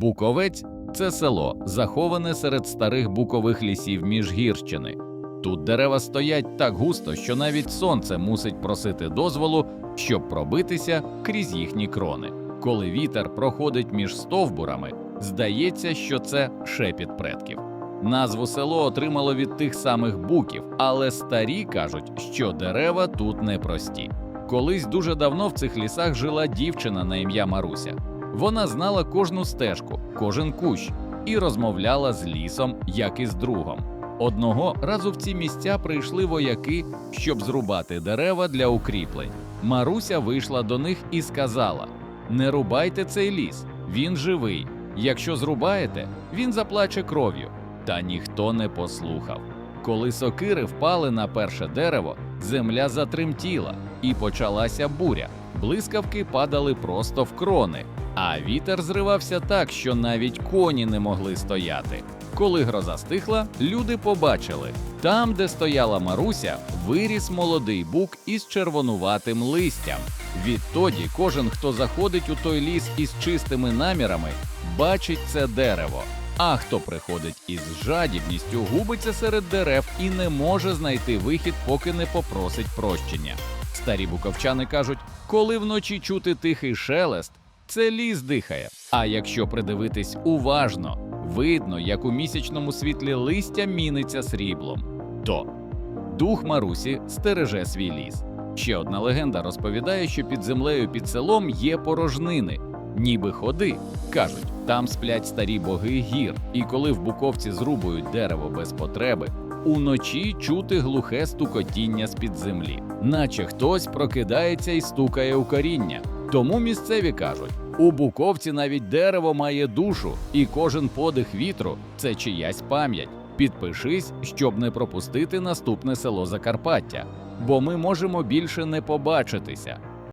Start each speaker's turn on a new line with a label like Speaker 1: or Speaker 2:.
Speaker 1: Буковець це село, заховане серед старих букових лісів Міжгірщини. Тут дерева стоять так густо, що навіть сонце мусить просити дозволу, щоб пробитися крізь їхні крони. Коли вітер проходить між стовбурами, здається, що це шепіт предків. Назву село отримало від тих самих буків, але старі кажуть, що дерева тут непрості. Колись дуже давно в цих лісах жила дівчина на ім'я Маруся. Вона знала кожну стежку, кожен кущ і розмовляла з лісом, як із другом. Одного разу в ці місця прийшли вояки, щоб зрубати дерева для укріплень. Маруся вийшла до них і сказала: Не рубайте цей ліс, він живий. Якщо зрубаєте, він заплаче кров'ю. Та ніхто не послухав. Коли сокири впали на перше дерево, земля затремтіла і почалася буря. Блискавки падали просто в крони, а вітер зривався так, що навіть коні не могли стояти. Коли гроза стихла, люди побачили там, де стояла Маруся, виріс молодий бук із червонуватим листям. Відтоді кожен, хто заходить у той ліс із чистими намірами, бачить це дерево. А хто приходить із жадібністю, губиться серед дерев і не може знайти вихід, поки не попросить прощення. Старі буковчани кажуть, коли вночі чути тихий шелест, це ліс дихає. А якщо придивитись уважно, видно, як у місячному світлі листя міниться сріблом. То дух Марусі стереже свій ліс. Ще одна легенда розповідає, що під землею під селом є порожнини, ніби ходи. Кажуть, там сплять старі боги гір, і коли в буковці зрубують дерево без потреби, уночі чути глухе стукотіння з-під землі, наче хтось прокидається і стукає у коріння. Тому місцеві кажуть: у буковці навіть дерево має душу, і кожен подих вітру це чиясь пам'ять. Підпишись, щоб не пропустити наступне село Закарпаття, бо ми можемо більше не побачитися.